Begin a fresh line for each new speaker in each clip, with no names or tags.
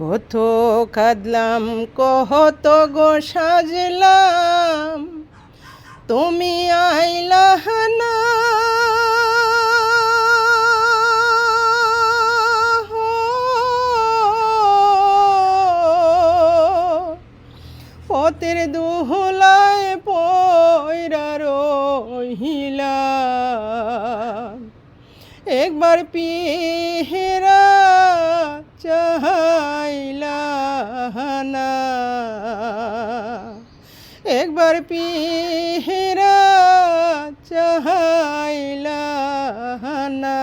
কত কাঁদলাম, কত গো সাজলাম। তুমি আইলা না পথের দুহলায় পয়রা রহিলা একবার পিহেরা চাহাইলা না। একবার পিহেরা চাহাইলা না।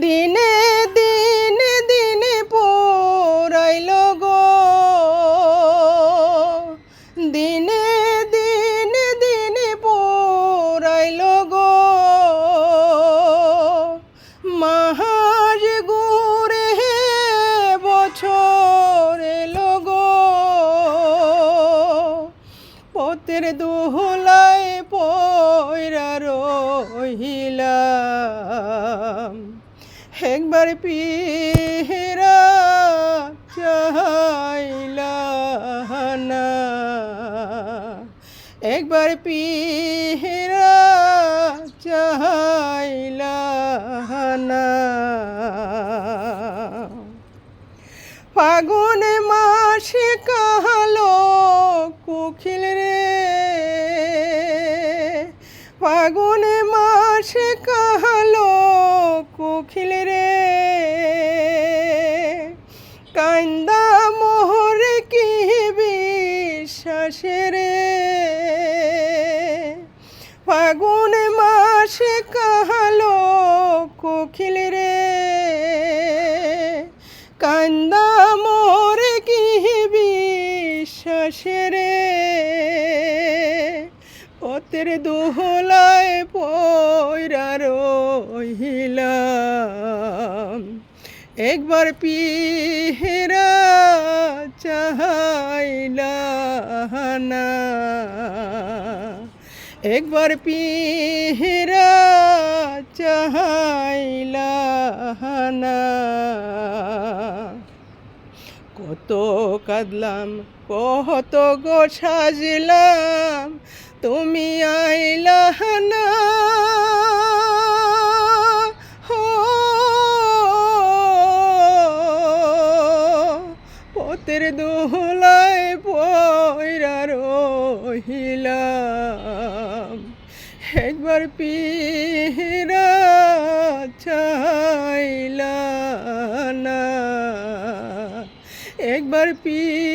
দিনে দিনে দিনে পোরাইল গো। দিনে দিনে দিনে পোরাইল গো। মাহাজ পথের দুহলায় পয়রা রহিলাম। একবার পিহেরা চাইলা না একবার পিহেরা চাইলা না ফাগুন মাসে মাসে কাহালো কুখিল রে। কান্দা মোহর কি বিশ্বাসে রে। ফাগুন মাসে কাহালো কোকিল রে। কান্দা মোর কি বিশ্বাসে রে। পথের দোহলায় পয়রা একবার পিহেরা চাহাইলা না একবার পিহেরা চাহাইলা না কত কাঁদলাম, কত গো সাজলাম, তুমি আইলা পথের দোহলায় পয়রা রহিলাম। একবার পিহরা চাইলা না। একবার পিহরা